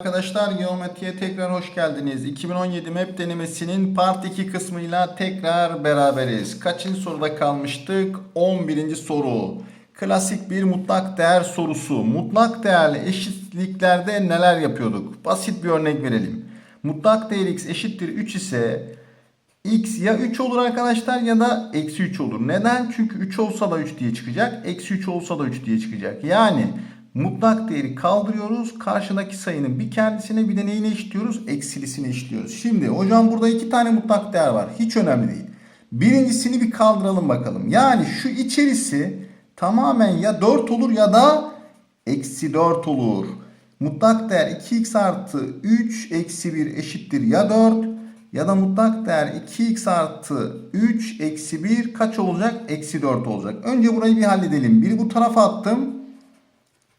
Arkadaşlar Geometri'ye tekrar hoş geldiniz. 2017 MEP denemesinin part 2 kısmıyla tekrar beraberiz. Kaçıncı soruda kalmıştık? 11. soru. Klasik bir mutlak değer sorusu. Mutlak değerli eşitliklerde neler yapıyorduk? Basit bir örnek verelim. Mutlak değer x eşittir 3 ise x ya 3 olur arkadaşlar ya da eksi 3 olur. Neden? Çünkü 3 olsa da 3 diye çıkacak. Eksi 3 olsa da 3 diye çıkacak. Yani mutlak değeri kaldırıyoruz. Karşıdaki sayının bir kendisine bir de neyine eşitliyoruz? Eksilisini eşitliyoruz. Şimdi hocam burada iki tane mutlak değer var. Hiç önemli değil. Birincisini bir kaldıralım bakalım. Yani şu içerisi tamamen ya 4 olur ya da eksi 4 olur. Mutlak değer 2x artı 3 eksi 1 eşittir ya 4 ya da mutlak değer 2x artı 3 eksi 1 kaç olacak? Eksi 4 olacak. Önce burayı bir halledelim. Biri bu tarafa attım.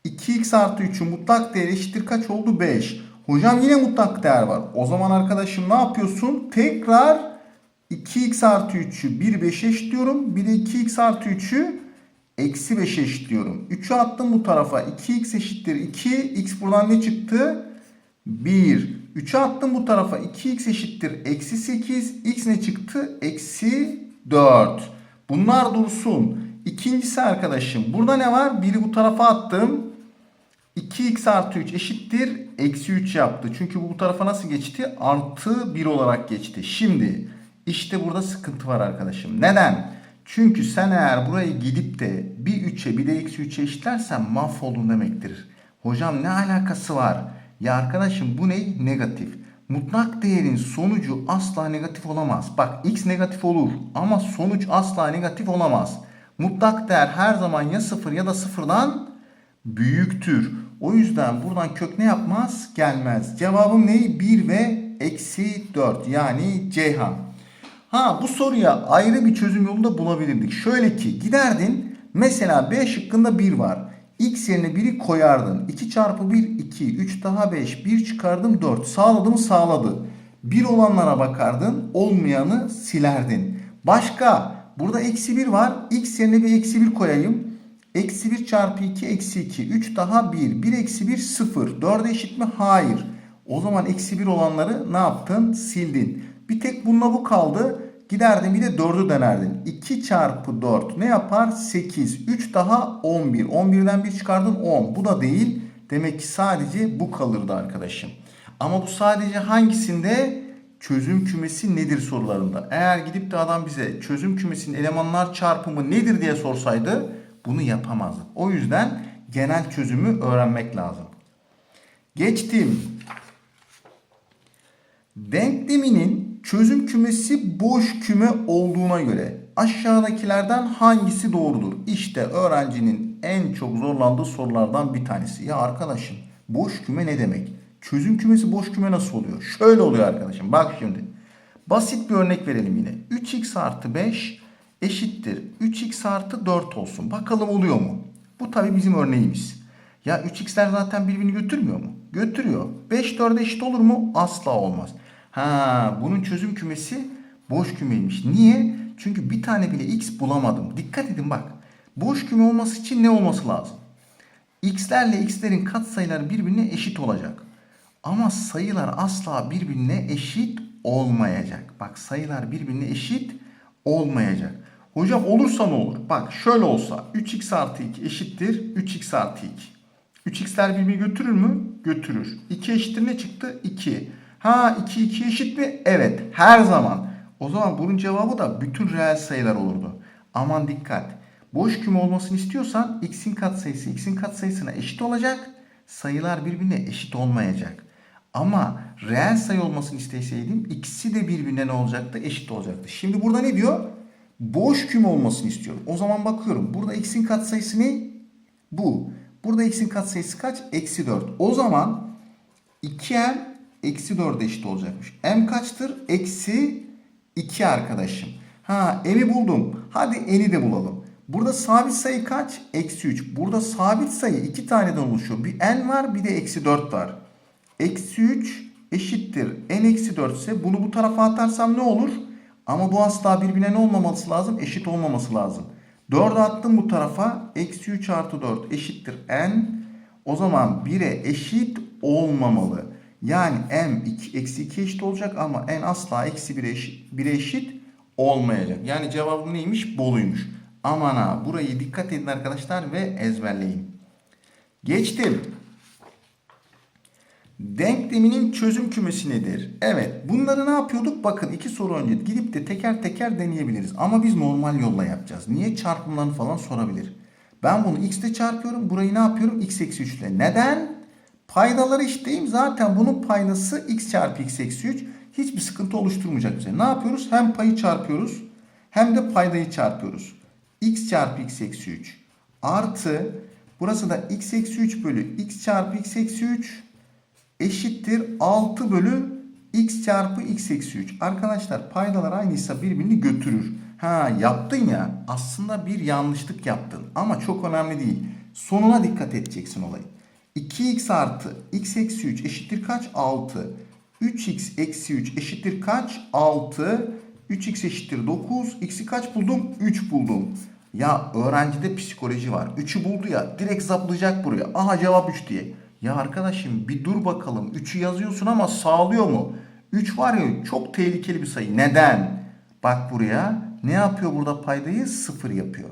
2x artı 3'ün mutlak değeri eşittir kaç oldu? 5. Hocam yine mutlak değer var. O zaman arkadaşım ne yapıyorsun? Tekrar 2x artı 3'ü 1 5'e eşitliyorum. Bir de 2x artı 3'ü eksi 5'e eşitliyorum. 3'ü attım bu tarafa. 2x eşittir 2. x buradan ne çıktı? 1. 3'ü attım bu tarafa. 2x eşittir eksi 8. x ne çıktı? Eksi 4. Bunlar dursun. İkincisi arkadaşım. Burada ne var? Biri bu tarafa attım. 2x artı 3 eşittir. Eksi 3 yaptı. Çünkü bu tarafa nasıl geçti? Artı 1 olarak geçti. Şimdi işte burada sıkıntı var arkadaşım. Neden? Çünkü sen eğer buraya gidip de bir 3'e bir de eksi 3'e eşitlersen mahvoldun demektir. Hocam ne alakası var? Ya arkadaşım bu ne? Negatif. Mutlak değerin sonucu asla negatif olamaz. Bak x negatif olur ama sonuç asla negatif olamaz. Mutlak değer her zaman ya 0 ya da sıfırdan büyüktür. O yüzden buradan kök ne yapmaz? Gelmez. Cevabım ne? 1 ve eksi 4 yani Ceyhan. Ha bu soruya ayrı bir çözüm yolu da bulabilirdik. Şöyle ki giderdin mesela B şıkkında 1 var. X yerine 1'i koyardın. 2 çarpı 1 2. 3 daha 5. 1 çıkardım 4. Sağladı mı sağladı. 1 olanlara bakardın. Olmayanı silerdin. Başka burada eksi 1 var. X yerine bir eksi 1 koyayım. Eksi 1 çarpı 2 eksi 2. 3 daha 1. 1 eksi 1 0. 4 eşit mi? Hayır. O zaman eksi 1 olanları ne yaptın? Sildin. Bir tek bununla bu kaldı. Giderdin bir de 4'ü denerdin. 2 çarpı 4 ne yapar? 8. 3 daha 11. 11'den 1 çıkardın 10. Bu da değil. Demek ki sadece bu kalırdı arkadaşım. Ama bu sadece hangisinde? Çözüm kümesi nedir sorularında. Eğer gidip de adam bize çözüm kümesinin elemanlar çarpımı nedir diye sorsaydı bunu yapamazdık. O yüzden genel çözümü öğrenmek lazım. Geçtim. Denkleminin çözüm kümesi boş küme olduğuna göre aşağıdakilerden hangisi doğrudur? İşte öğrencinin en çok zorlandığı sorulardan bir tanesi. Ya arkadaşım boş küme ne demek? Çözüm kümesi boş küme nasıl oluyor? Şöyle oluyor arkadaşım. Bak şimdi. Basit bir örnek verelim yine. 3x artı 5 eşittir. 3x artı 4 olsun. Bakalım oluyor mu? Bu tabii bizim örneğimiz. Ya 3x'ler zaten birbirini götürmüyor mu? Götürüyor. 5 4'e eşit olur mu? Asla olmaz. Ha, bunun çözüm kümesi boş kümeymiş. Niye? Çünkü bir tane bile x bulamadım. Dikkat edin bak. Boş küme olması için ne olması lazım? x'lerle x'lerin katsayıları birbirine eşit olacak. Ama sayılar asla birbirine eşit olmayacak. Bak sayılar birbirine eşit olmayacak. Hocam olursa ne olur? Bak şöyle olsa 3x artı 2 eşittir 3x artı 2. 3x'ler birbirini götürür mü? Götürür. 2 eşittir ne çıktı? 2. Ha 2 2 eşit mi? Evet her zaman. O zaman bunun cevabı da bütün reel sayılar olurdu. Aman dikkat. Boş küme olmasını istiyorsan x'in katsayısı x'in katsayısına eşit olacak. Sayılar birbirine eşit olmayacak. Ama reel sayı olmasını isteseydim ikisi de birbirine ne olacaktı? Eşit olacaktı. Şimdi burada ne diyor? Boş küme olmasını istiyorum. O zaman bakıyorum. Burada x'in katsayısı ne? Bu. Burada x'in katsayısı kaç? Eksi 4. O zaman 2m eksi 4'e eşit olacakmış. m kaçtır? Eksi 2 arkadaşım. Ha m'i buldum. Hadi n'i de bulalım. Burada sabit sayı kaç? Eksi 3. Burada sabit sayı iki taneden oluşuyor. Bir n var bir de eksi 4 var. Eksi 3 eşittir. n eksi 4 ise bunu bu tarafa atarsam ne olur? Ama bu asla birbirine ne olmaması lazım? Eşit olmaması lazım. 4'ü attım bu tarafa. Eksi 3 artı 4 eşittir n. O zaman 1'e eşit olmamalı. Yani m 2, eksi 2 eşit olacak ama n asla eksi 1'e eşit, 1'e eşit olmayacak. Yani cevabım neymiş? Boluymuş. Aman ha burayı dikkat edin arkadaşlar ve ezberleyin. Geçtim. Denkleminin çözüm kümesi nedir? Evet bunları ne yapıyorduk? Bakın iki soru önce gidip de teker teker deneyebiliriz. Ama biz normal yolla yapacağız. Niye çarpımlarını falan sorabilir. Ben bunu x ile çarpıyorum. Burayı ne yapıyorum? x eksi 3 ile. Neden? Paydaları işteyim. Zaten bunun paydası x çarpı x eksi 3. Hiçbir sıkıntı oluşturmayacak bize. Ne yapıyoruz? Hem payı çarpıyoruz hem de paydayı çarpıyoruz. x çarpı x eksi 3 artı burası da x eksi 3 bölü x çarpı x eksi 3 eşittir 6 bölü x çarpı x eksi 3. Arkadaşlar paydalar aynıysa birbirini götürür. Ha yaptın ya aslında bir yanlışlık yaptın ama çok önemli değil. Sonuna dikkat edeceksin olayı. 2x artı x eksi 3 eşittir kaç? 6. 3x eksi 3 eşittir kaç? 6. 3x eşittir 9. X'i kaç buldum? 3 buldum. Ya öğrencide psikoloji var. 3'ü buldu ya direkt zaplayacak buraya. Aha cevap 3 diye. Ya arkadaşım bir dur bakalım. 3'ü yazıyorsun ama sağlıyor mu? 3 var ya çok tehlikeli bir sayı. Neden? Bak buraya. Ne yapıyor burada paydayı? 0 yapıyor.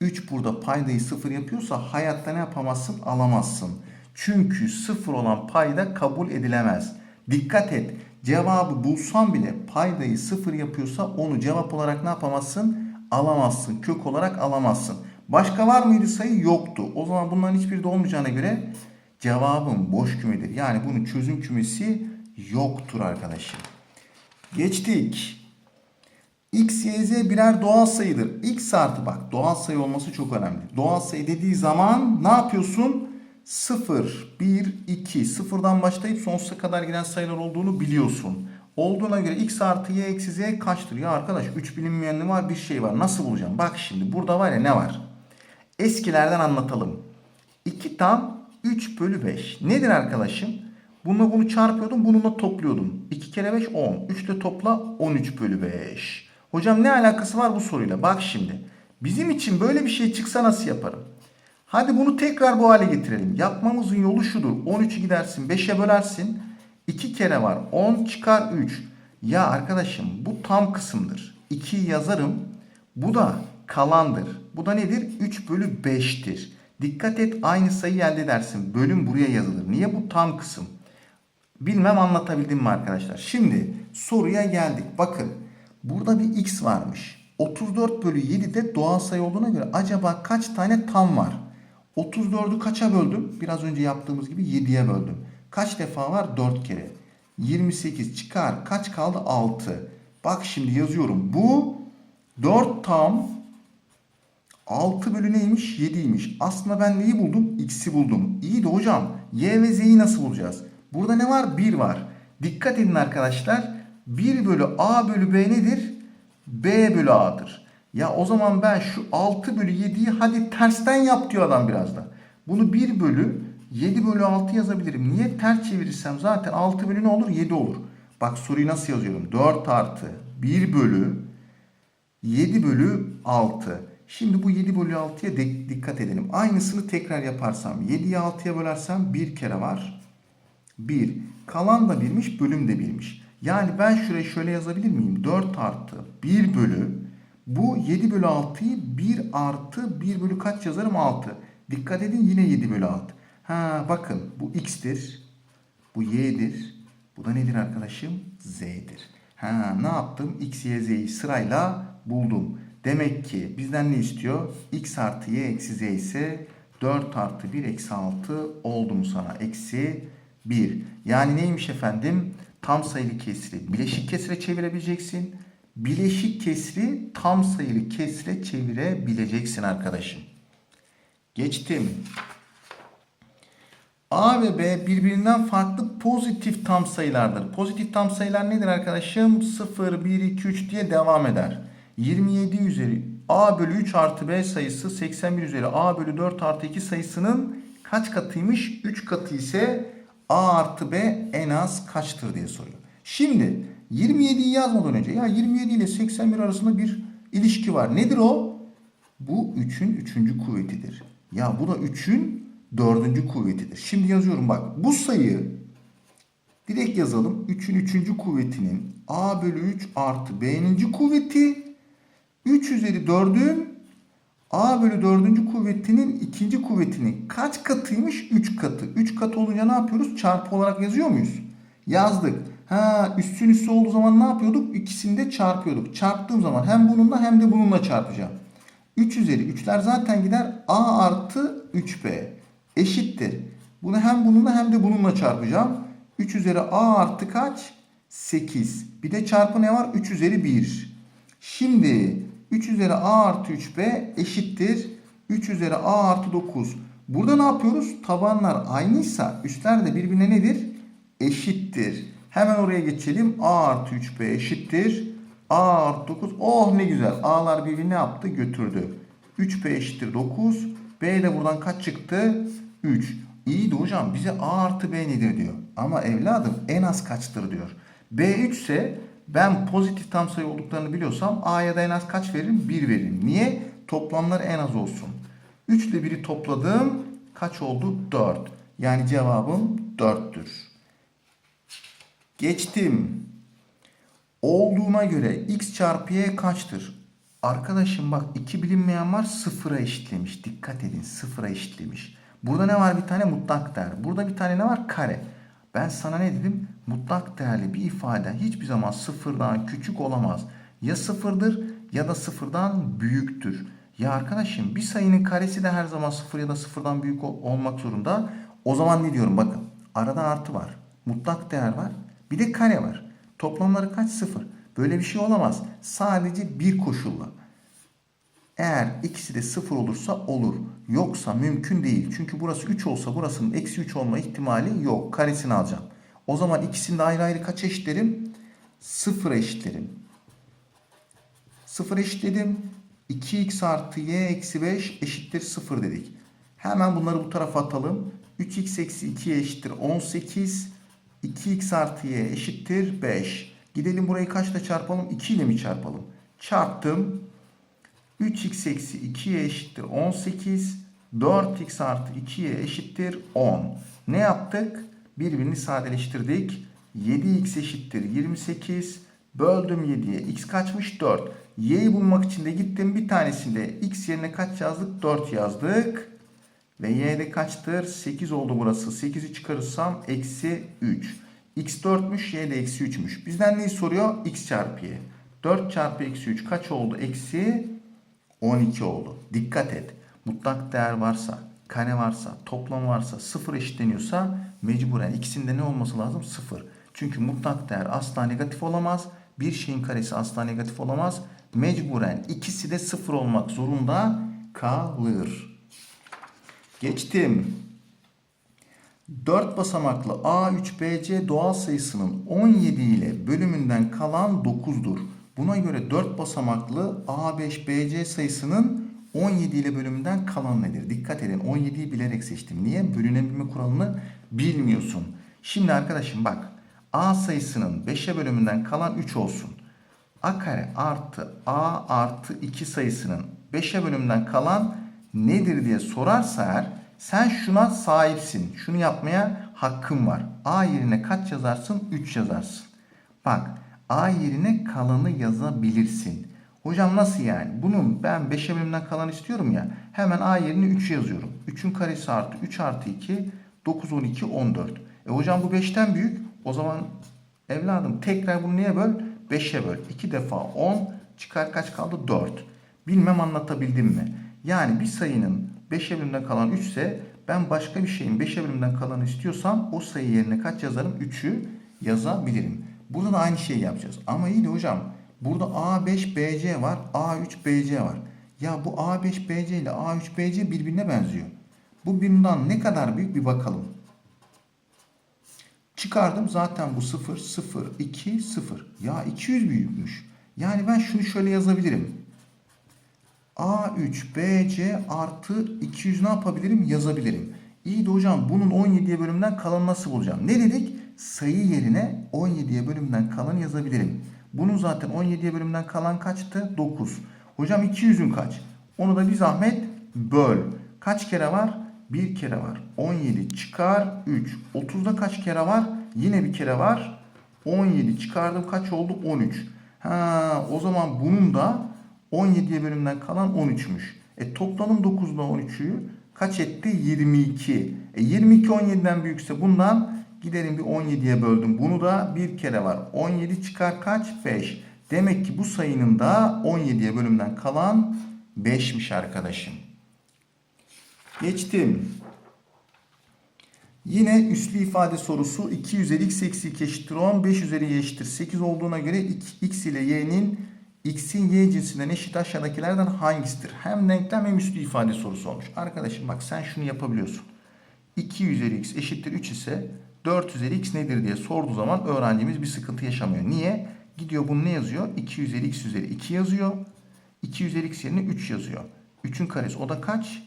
3 burada paydayı 0 yapıyorsa hayatta ne yapamazsın? Alamazsın. Çünkü 0 olan payda kabul edilemez. Dikkat et. Cevabı bulsan bile paydayı 0 yapıyorsa onu cevap olarak ne yapamazsın? Alamazsın. Kök olarak alamazsın. Başka var mıydı sayı? Yoktu. O zaman bunların hiçbiri de olmayacağına göre cevabım boş kümedir. Yani bunun çözüm kümesi yoktur arkadaşım. Geçtik. X, Y, Z birer doğal sayıdır. X artı bak doğal sayı olması çok önemli. Doğal sayı dediği zaman ne yapıyorsun? 0, 1, 2. Sıfırdan başlayıp sonsuza kadar giden sayılar olduğunu biliyorsun. Olduğuna göre x artı y eksi z kaçtır? Ya arkadaş 3 bilinmeyenli var bir şey var. Nasıl bulacağım? Bak şimdi burada var ya ne var? Eskilerden anlatalım. 2 tam 3 bölü 5. Nedir arkadaşım? Bununla bunu çarpıyordum. Bununla topluyordum. 2 kere 5 10. 3 de topla 13 bölü 5. Hocam ne alakası var bu soruyla? Bak şimdi. Bizim için böyle bir şey çıksa nasıl yaparım? Hadi bunu tekrar bu hale getirelim. Yapmamızın yolu şudur. 13'ü gidersin 5'e bölersin. 2 kere var 10 çıkar 3. Ya arkadaşım bu tam kısımdır. 2'yi yazarım. Bu da kalandır. Bu da nedir? 3 bölü 5'tir. Dikkat et aynı sayı elde edersin. Bölüm buraya yazılır. Niye bu tam kısım? Bilmem anlatabildim mi arkadaşlar? Şimdi soruya geldik. Bakın burada bir x varmış. 34 bölü 7 de doğal sayı olduğuna göre acaba kaç tane tam var? 34'ü kaça böldüm? Biraz önce yaptığımız gibi 7'ye böldüm. Kaç defa var? 4 kere. 28 çıkar. Kaç kaldı? 6. Bak şimdi yazıyorum. Bu 4 tam 6 bölü neymiş? 7'ymiş. Aslında ben neyi buldum? X'i buldum. İyi de hocam Y ve Z'yi nasıl bulacağız? Burada ne var? 1 var. Dikkat edin arkadaşlar. 1 bölü A bölü B nedir? B bölü A'dır. Ya o zaman ben şu 6 bölü 7'yi hadi tersten yap diyor adam biraz da. Bunu 1 bölü 7 bölü 6 yazabilirim. Niye ters çevirirsem zaten 6 bölü ne olur? 7 olur. Bak soruyu nasıl yazıyorum? 4 artı 1 bölü 7 bölü 6. Şimdi bu 7 bölü 6'ya dikkat edelim. Aynısını tekrar yaparsam 7'yi 6'ya bölersem 1 kere var. 1. Kalan da 1'miş bölüm de 1'miş. Yani ben şuraya şöyle yazabilir miyim? 4 artı 1 bölü bu 7 bölü 6'yı 1 artı 1 bölü kaç yazarım? 6. Dikkat edin yine 7 bölü 6. Ha bakın bu x'tir. Bu y'dir. Bu da nedir arkadaşım? z'dir. Ha ne yaptım? x, y, z'yi sırayla buldum. Demek ki bizden ne istiyor? x artı y eksi z ise 4 artı 1 eksi 6 oldu mu sana? Eksi 1. Yani neymiş efendim? Tam sayılı kesri bileşik kesre çevirebileceksin. Bileşik kesri tam sayılı kesre çevirebileceksin arkadaşım. Geçtim. A ve B birbirinden farklı pozitif tam sayılardır. Pozitif tam sayılar nedir arkadaşım? 0, 1, 2, 3 diye devam eder. 27 üzeri A bölü 3 artı B sayısı 81 üzeri A bölü 4 artı 2 sayısının kaç katıymış? 3 katı ise A artı B en az kaçtır diye soruyor. Şimdi 27'yi yazmadan önce ya 27 ile 81 arasında bir ilişki var. Nedir o? Bu 3'ün 3. kuvvetidir. Ya bu da 3'ün dördüncü kuvvetidir. Şimdi yazıyorum bak. Bu sayı Direkt yazalım. 3'ün 3. kuvvetinin a bölü 3 artı b'ninci kuvveti 3 üzeri 4'ün a bölü 4. kuvvetinin ikinci kuvvetinin kaç katıymış? 3 katı. 3 katı olunca ne yapıyoruz? Çarpı olarak yazıyor muyuz? Yazdık. Ha üstün üstü olduğu zaman ne yapıyorduk? İkisini de çarpıyorduk. Çarptığım zaman hem bununla hem de bununla çarpacağım. 3 üzeri 3'ler zaten gider. A artı 3B eşittir. Bunu hem bununla hem de bununla çarpacağım. 3 üzeri A artı kaç? 8. Bir de çarpı ne var? 3 üzeri 1. Şimdi 3 üzeri A artı 3B eşittir. 3 üzeri A artı 9. Burada ne yapıyoruz? Tabanlar aynıysa üstler de birbirine nedir? Eşittir. Hemen oraya geçelim. A artı 3B eşittir. A artı 9. Oh ne güzel. A'lar birbirini yaptı? Götürdü. 3B eşittir 9. B de buradan kaç çıktı? 3. İyi de hocam bize A artı B nedir diyor. Ama evladım en az kaçtır diyor. B 3 ise ben pozitif tam sayı olduklarını biliyorsam A'ya da en az kaç veririm? 1 veririm. Niye? Toplamları en az olsun. 3 ile 1'i topladım. Kaç oldu? 4. Yani cevabım 4'tür. Geçtim. Olduğuna göre x çarpı y kaçtır? Arkadaşım bak iki bilinmeyen var sıfıra eşitlemiş. Dikkat edin sıfıra eşitlemiş. Burada ne var bir tane mutlak değer. Burada bir tane ne var? Kare. Ben sana ne dedim? Mutlak değerli bir ifade hiçbir zaman sıfırdan küçük olamaz. Ya sıfırdır ya da sıfırdan büyüktür. Ya arkadaşım bir sayının karesi de her zaman sıfır ya da sıfırdan büyük ol- olmak zorunda. O zaman ne diyorum bakın. Arada artı var. Mutlak değer var. Bir de kare var. Toplamları kaç? Sıfır. Böyle bir şey olamaz. Sadece bir koşulla. Eğer ikisi de sıfır olursa olur. Yoksa mümkün değil. Çünkü burası 3 olsa burasının eksi 3 olma ihtimali yok. Karesini alacağım. O zaman ikisini de ayrı ayrı kaç eşitlerim? Sıfır eşitlerim. Sıfır eşitledim. 2x artı y eksi 5 eşittir 0 dedik. Hemen bunları bu tarafa atalım. 3x eksi 2y eşittir 18. 2x artı y eşittir 5. Gidelim burayı kaçla çarpalım? 2 ile mi çarpalım? Çarptım. 3x eksi 2y eşittir 18. 4x artı 2y eşittir 10. Ne yaptık? Birbirini sadeleştirdik. 7x eşittir 28. Böldüm 7'ye. x kaçmış? 4. y'yi bulmak için de gittim bir tanesinde x yerine kaç yazdık? 4 yazdık. Ve y'de kaçtır? 8 oldu burası. 8'i çıkarırsam eksi 3. x 4'müş y de eksi 3'müş. Bizden neyi soruyor? x çarpı y. 4 çarpı eksi 3 kaç oldu? Eksi 12 oldu. Dikkat et. Mutlak değer varsa, kare varsa, toplam varsa, sıfır eşitleniyorsa mecburen ikisinde ne olması lazım? Sıfır. Çünkü mutlak değer asla negatif olamaz. Bir şeyin karesi asla negatif olamaz. Mecburen ikisi de sıfır olmak zorunda kalır. Geçtim. 4 basamaklı A3BC doğal sayısının 17 ile bölümünden kalan 9'dur. Buna göre 4 basamaklı A5BC sayısının 17 ile bölümünden kalan nedir? Dikkat edin 17'yi bilerek seçtim. Niye? Bölünebilme kuralını bilmiyorsun. Şimdi arkadaşım bak A sayısının 5'e bölümünden kalan 3 olsun. A kare artı A artı 2 sayısının 5'e bölümünden kalan nedir diye sorarsa eğer sen şuna sahipsin. Şunu yapmaya hakkın var. A yerine kaç yazarsın? 3 yazarsın. Bak A yerine kalanı yazabilirsin. Hocam nasıl yani? Bunun ben 5'e bölümden kalan istiyorum ya. Hemen A yerine 3 yazıyorum. 3'ün karesi artı 3 artı 2 9 12 14. E hocam bu 5'ten büyük. O zaman evladım tekrar bunu neye böl? 5'e böl. 2 defa 10 çıkar kaç kaldı? 4. Bilmem anlatabildim mi? Yani bir sayının 5'e bölümden kalan 3 ise ben başka bir şeyin 5'e bölümden kalanı istiyorsam o sayı yerine kaç yazarım? 3'ü yazabilirim. Burada da aynı şeyi yapacağız. Ama iyi de hocam burada A5BC var, A3BC var. Ya bu A5BC ile A3BC birbirine benziyor. Bu birinden ne kadar büyük bir bakalım. Çıkardım zaten bu 0, 0, 2, 0. Ya 200 büyükmüş. Yani ben şunu şöyle yazabilirim. A3 BC artı 200 ne yapabilirim? Yazabilirim. İyi de hocam bunun 17'ye bölümden kalanı nasıl bulacağım? Ne dedik? Sayı yerine 17'ye bölümden kalanı yazabilirim. Bunun zaten 17'ye bölümden kalan kaçtı? 9. Hocam 200'ün kaç? Onu da bir zahmet böl. Kaç kere var? Bir kere var. 17 çıkar 3. 30'da kaç kere var? Yine bir kere var. 17 çıkardım kaç oldu? 13. Ha, o zaman bunun da 17'ye bölümden kalan 13'müş. E toplanım 9'da 13'ü kaç etti? 22. E 22 17'den büyükse bundan giderim bir 17'ye böldüm. Bunu da bir kere var. 17 çıkar kaç? 5. Demek ki bu sayının da 17'ye bölümden kalan 5'miş arkadaşım. Geçtim. Yine üslü ifade sorusu 2 üzeri x eksi 2 eşittir 10, 5 üzeri y eşittir 8 olduğuna göre x ile y'nin x'in y cinsinden eşit aşağıdakilerden hangisidir? Hem denklem hem üslü ifade sorusu olmuş. Arkadaşım bak sen şunu yapabiliyorsun. 2 üzeri x eşittir 3 ise 4 üzeri x nedir diye sorduğu zaman öğrencimiz bir sıkıntı yaşamıyor. Niye? Gidiyor bunu ne yazıyor? 2 üzeri x üzeri 2 yazıyor. 2 üzeri x yerine 3 yazıyor. 3'ün karesi o da kaç?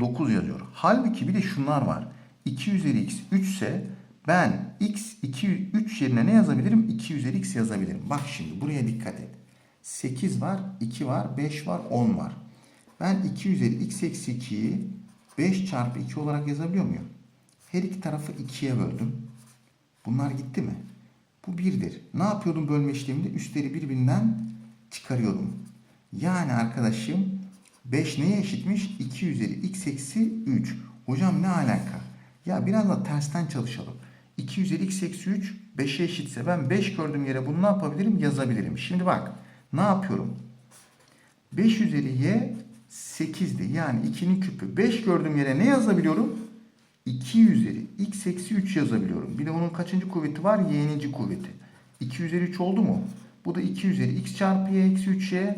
9 yazıyor. Halbuki bir de şunlar var. 2 üzeri x 3 ise ben x 2 3 yerine ne yazabilirim? 2 üzeri x yazabilirim. Bak şimdi buraya dikkat et. 8 var, 2 var, 5 var, 10 var. Ben 2 üzeri x eksi 2'yi 5 çarpı 2 olarak yazabiliyor muyum? Her iki tarafı 2'ye böldüm. Bunlar gitti mi? Bu 1'dir. Ne yapıyordum bölme işleminde? Üstleri birbirinden çıkarıyordum. Yani arkadaşım 5 neye eşitmiş? 2 üzeri x eksi 3. Hocam ne alaka? Ya biraz da tersten çalışalım. 2 üzeri x eksi 3 5'e eşitse ben 5 gördüğüm yere bunu ne yapabilirim? Yazabilirim. Şimdi bak ne yapıyorum? 5 üzeri y 8'di. Yani 2'nin küpü. 5 gördüğüm yere ne yazabiliyorum? 2 üzeri x eksi 3 yazabiliyorum. Bir de onun kaçıncı kuvveti var? y'ninci kuvveti. 2 üzeri 3 oldu mu? Bu da 2 üzeri x çarpı y eksi 3y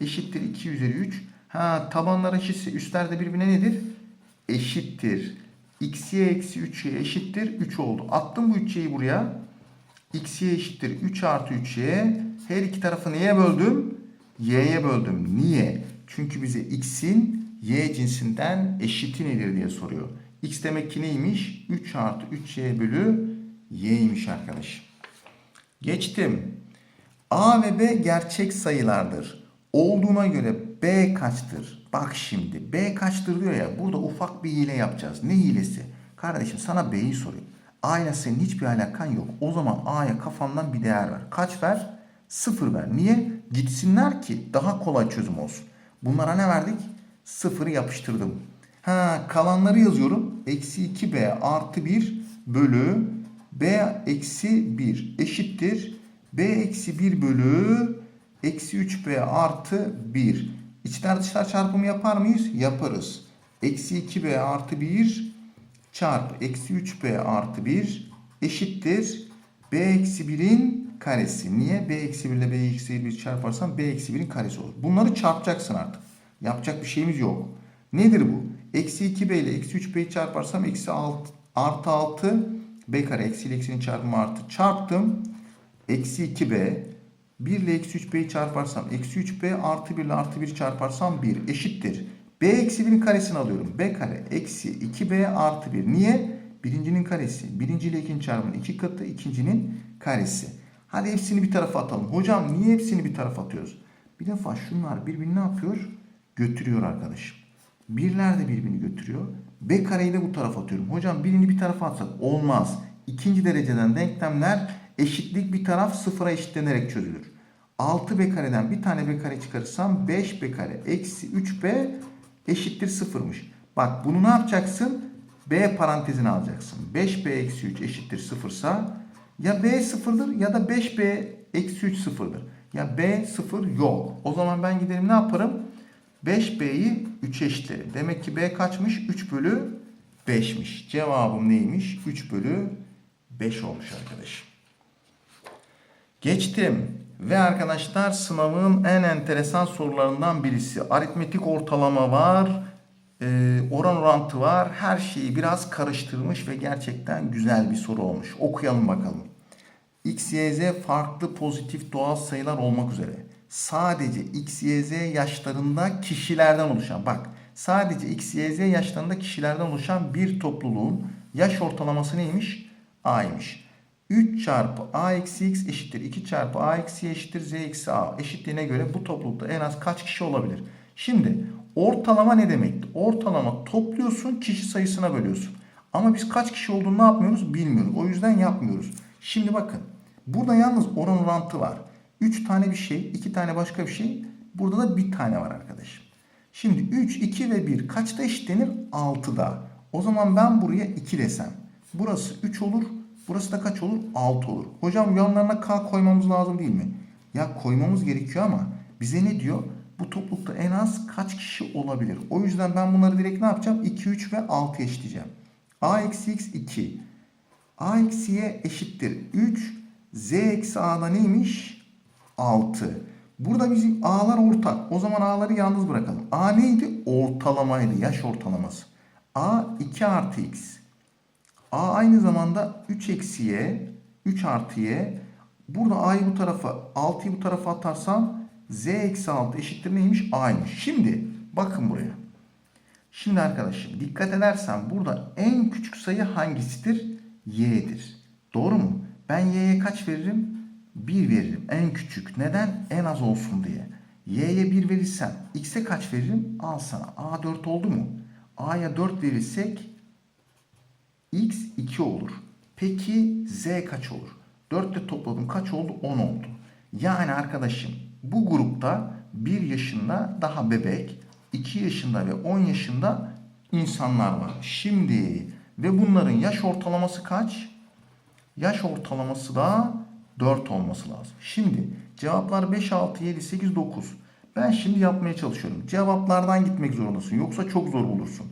eşittir 2 üzeri 3. Ha tabanlar eşitse üstler de birbirine nedir? Eşittir. xy eksi 3y eşittir 3 oldu. Attım bu 3y'yi buraya. xy eşittir 3 artı 3y. Her iki tarafı neye böldüm? y'ye böldüm. Niye? Çünkü bize x'in y cinsinden eşiti nedir diye soruyor. X demek ki neymiş? 3 artı 3y bölü y'ymiş arkadaşım. Geçtim. A ve B gerçek sayılardır. Olduğuna göre B kaçtır? Bak şimdi B kaçtır diyor ya burada ufak bir hile yapacağız. Ne hilesi? Kardeşim sana B'yi soruyor. A ile senin hiçbir alakan yok. O zaman A'ya kafandan bir değer ver. Kaç ver? Sıfır ver. Niye? Gitsinler ki daha kolay çözüm olsun. Bunlara ne verdik? Sıfırı yapıştırdım. Ha kalanları yazıyorum. Eksi 2B artı 1 bölü B eksi 1 eşittir. B eksi 1 bölü eksi 3B artı 1. İçler dışlar çarpımı yapar mıyız? Yaparız. Eksi 2B artı 1 çarpı eksi 3B artı 1 eşittir. B eksi 1'in karesi. Niye? B eksi 1 ile B eksi 1 çarparsam B eksi 1'in karesi olur. Bunları çarpacaksın artık. Yapacak bir şeyimiz yok. Nedir bu? Eksi 2B ile eksi 3B'yi çarparsam eksi 6 artı 6 B kare eksi ile eksinin çarpımı artı çarptım. Eksi 2B 1 ile eksi 3B'yi çarparsam eksi 3B artı 1 ile artı 1 çarparsam 1 eşittir. B eksi 1'in karesini alıyorum. B kare eksi 2B artı 1. Niye? Birincinin karesi. Birinci ile ikinci çarpımın iki katı. ikincinin karesi. Hadi hepsini bir tarafa atalım. Hocam niye hepsini bir tarafa atıyoruz? Bir defa şunlar birbirini ne yapıyor? Götürüyor arkadaşım. Birler de birbirini götürüyor. B kareyi de bu tarafa atıyorum. Hocam birini bir tarafa atsak olmaz. İkinci dereceden denklemler eşitlik bir taraf sıfıra eşitlenerek çözülür. 6b kareden bir tane b kare çıkarırsam 5b kare eksi 3b eşittir sıfırmış. Bak bunu ne yapacaksın? b parantezine alacaksın. 5b eksi 3 eşittir sıfırsa ya b sıfırdır ya da 5b eksi 3 sıfırdır. Ya b sıfır yok. O zaman ben giderim ne yaparım? 5b'yi 3'e eşitlerim. Demek ki b kaçmış? 3 bölü 5'miş. Cevabım neymiş? 3 bölü 5 olmuş arkadaşım. Geçtim. Ve arkadaşlar sınavın en enteresan sorularından birisi. Aritmetik ortalama var. E, oran orantı var. Her şeyi biraz karıştırmış ve gerçekten güzel bir soru olmuş. Okuyalım bakalım. X, Y, Z farklı pozitif doğal sayılar olmak üzere. Sadece X, Y, Z yaşlarında kişilerden oluşan. Bak sadece X, Y, Z yaşlarında kişilerden oluşan bir topluluğun yaş ortalaması neymiş? A'ymış. 3 çarpı a eksi x eşittir 2 çarpı a eksi eşittir z eksi a eşitliğine göre bu toplulukta en az kaç kişi olabilir? Şimdi ortalama ne demekti? Ortalama topluyorsun kişi sayısına bölüyorsun. Ama biz kaç kişi olduğunu ne yapmıyoruz bilmiyoruz. O yüzden yapmıyoruz. Şimdi bakın. Burada yalnız oran orantı var. 3 tane bir şey, 2 tane başka bir şey. Burada da bir tane var arkadaşım. Şimdi 3, 2 ve 1 kaçta eşitlenir? 6'da. O zaman ben buraya 2 desem. Burası 3 olur. Burası da kaç olur? 6 olur. Hocam yanlarına k koymamız lazım değil mi? Ya koymamız gerekiyor ama bize ne diyor? Bu toplulukta en az kaç kişi olabilir? O yüzden ben bunları direkt ne yapacağım? 2, 3 ve 6 eşitleyeceğim. a eksi x 2. a eksi y eşittir 3. z eksi a'da neymiş? 6. Burada bizim a'lar ortak. O zaman a'ları yalnız bırakalım. a neydi? Ortalamaydı. Yaş ortalaması. a 2 artı x. A aynı zamanda 3 eksi y, 3 artı y. Burada a'yı bu tarafa, 6'yı bu tarafa atarsam z eksi 6 eşittir neymiş? A'ymış. Şimdi bakın buraya. Şimdi arkadaşım dikkat edersen burada en küçük sayı hangisidir? Y'dir. Doğru mu? Ben y'ye kaç veririm? 1 veririm. En küçük. Neden? En az olsun diye. Y'ye 1 verirsem x'e kaç veririm? Al sana. A 4 oldu mu? A'ya 4 verirsek x 2 olur. Peki z kaç olur? 4 ile topladım kaç oldu? 10 oldu. Yani arkadaşım bu grupta 1 yaşında daha bebek, 2 yaşında ve 10 yaşında insanlar var. Şimdi ve bunların yaş ortalaması kaç? Yaş ortalaması da 4 olması lazım. Şimdi cevaplar 5, 6, 7, 8, 9. Ben şimdi yapmaya çalışıyorum. Cevaplardan gitmek zorundasın. Yoksa çok zor bulursun.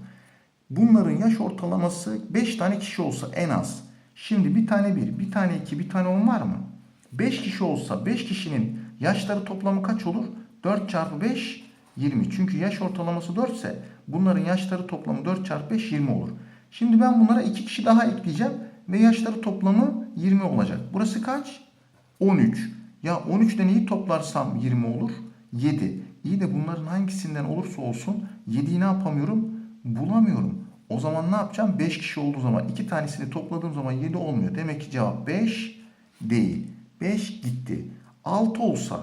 Bunların yaş ortalaması 5 tane kişi olsa en az. Şimdi bir tane 1, bir tane 2, bir tane 10 var mı? 5 kişi olsa 5 kişinin yaşları toplamı kaç olur? 4 çarpı 5 20. Çünkü yaş ortalaması 4 ise bunların yaşları toplamı 4 çarpı 5 20 olur. Şimdi ben bunlara 2 kişi daha ekleyeceğim ve yaşları toplamı 20 olacak. Burası kaç? 13. Ya 13'ten iyi toplarsam 20 olur. 7. İyi de bunların hangisinden olursa olsun 7'yi ne yapamıyorum? Bulamıyorum. O zaman ne yapacağım? 5 kişi olduğu zaman 2 tanesini topladığım zaman 7 olmuyor. Demek ki cevap 5 değil. 5 gitti. 6 olsa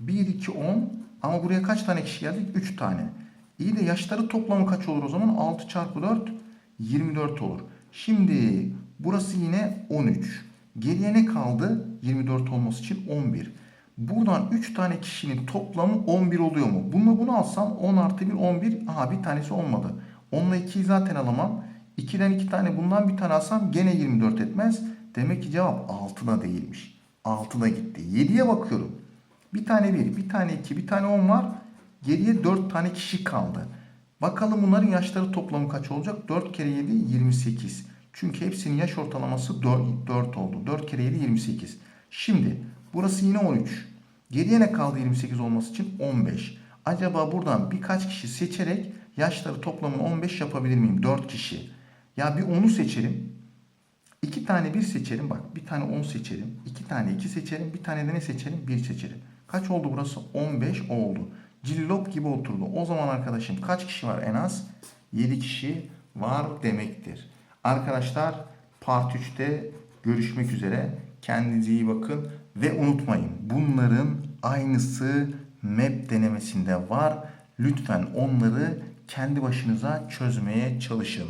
1, 2, 10 ama buraya kaç tane kişi geldik? 3 tane. İyi de yaşları toplamı kaç olur o zaman? 6 çarpı 4 24 olur. Şimdi burası yine 13. Geriye ne kaldı? 24 olması için 11. Buradan 3 tane kişinin toplamı 11 oluyor mu? Bununla bunu alsam 10 artı 1 11. Aha bir tanesi olmadı. Onunla 2'yi zaten alamam. 2'den 2 tane bundan bir tane alsam gene 24 etmez. Demek ki cevap 6'da değilmiş. 6'da gitti. 7'ye bakıyorum. Bir tane 1, bir tane 2, bir tane 10 var. Geriye 4 tane kişi kaldı. Bakalım bunların yaşları toplamı kaç olacak? 4 kere 7 28. Çünkü hepsinin yaş ortalaması 4, 4 oldu. 4 kere 7 28. Şimdi burası yine 13. Geriye ne kaldı 28 olması için? 15. Acaba buradan birkaç kişi seçerek yaşları toplamını 15 yapabilir miyim? 4 kişi. Ya bir 10'u seçerim. 2 tane 1 seçerim. Bak bir tane 10 seçerim. 2 tane 2 seçerim. Bir tane de ne seçerim? 1 seçerim. Kaç oldu burası? 15 oldu. Cillop gibi oturdu. O zaman arkadaşım kaç kişi var en az? 7 kişi var demektir. Arkadaşlar part 3'te görüşmek üzere. Kendinize iyi bakın. Ve unutmayın bunların aynısı map denemesinde var. Lütfen onları kendi başınıza çözmeye çalışın.